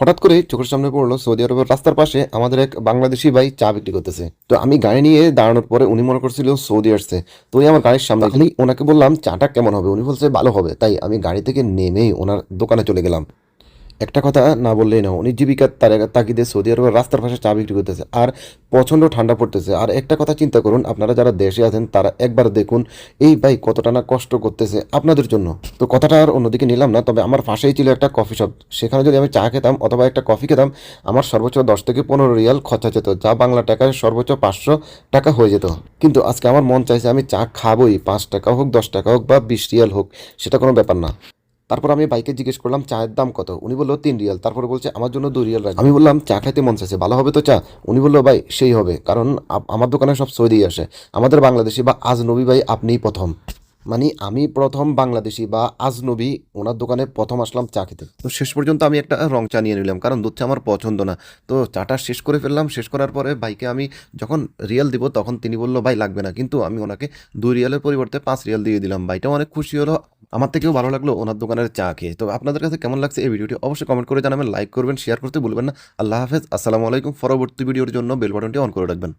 হঠাৎ করে চোখের সামনে পড়ল সৌদি আরবের রাস্তার পাশে আমাদের এক বাংলাদেশি ভাই চা বিক্রি করতেছে। তো আমি গাড়ি নিয়ে দাঁড়ানোর পরে উনি মনে করছিল সৌদি আসছে। তো ওই আমার গাড়ির সামনে খালি ওনাকে বললাম, চাটা কেমন হবে? উনি বলছে, ভালো হবে। তাই আমি গাড়ি থেকে নেমেই ওনার দোকানে চলে গেলাম। একটা কথা না বললেই না, উনি জীবিকার তার তাগিদে সৌদি আরবের রাস্তার পাশে চা বিক্রি করতেছে আর প্রচণ্ড ঠান্ডা পড়তেছে। আর একটা কথা চিন্তা করুন, আপনারা যারা দেশে আছেন, তারা একবার দেখুন, এই ভাই কতটা না কষ্ট করতেছে আপনাদের জন্য। তো কথাটা আর অন্যদিকে নিলাম না, তবে আমার পাশেই ছিল একটা কফি শপ। সেখানে যদি আমি চা খেতাম অথবা একটা কফি খেতাম, আমার সর্বোচ্চ দশ থেকে পনেরো রিয়াল খরচা যেত, যা বাংলা টাকায় সর্বোচ্চ পাঁচশো টাকা হয়ে যেত। কিন্তু আজকে আমার মন চাইছে আমি চা খাবোই, পাঁচ টাকা হোক, দশ টাকা হোক বা বিশ রিয়াল হোক, সেটা কোনো ব্যাপার না। তারপর আমি বাইকে জিজ্ঞেস করলাম, চায়ের দাম কত? উনি বলল, তিন রিয়াল। তারপরে বলছে, আমার জন্য দুই রিয়াল আমি বললাম, চা খাইতে মন চাইছে। ভালো হবে তো চা? উনি বলল, ভাই, সেই হবে। কারণ আমার দোকানে সব সৌদি আসে। আমাদের বাংলাদেশি বা আজনবী ভাই, আপনিই প্রথম। মানে আমি প্রথম বাংলাদেশি বা আজনবী ওনার দোকানে প্রথম আসলাম চা খেতে। তো শেষ পর্যন্ত আমি একটা রং চা নিয়ে নিলাম, কারণ দুধ চা আমার পছন্দ না। তো চাটা শেষ করে ফেললাম, শেষ করার পরে ভাইকে আমি যখন রিয়াল দিব, তখন তিনি বলল, ভাই, লাগবে না। কিন্তু আমি ওনাকে দুই রিয়ালের পরিবর্তে পাঁচ রিয়াল দিয়ে দিলাম। ভাইটাও অনেক খুশি হলো আমার থেকেও ভালো লাগল ওনার দোকানের চা খেয়ে। তো আপনাদের কাছে কেমন লাগছে এই ভিডিওটি অবশ্যই কমেন্ট করে জানাবেন লাইক করবেন শেয়ার করতে ভুলবেন না। আল্লাহ হাফেজ, আসসালামু আলাইকুম। পরবর্তী ভিডিওর জন্য বেল বাটনটি অন করে রাখবেন।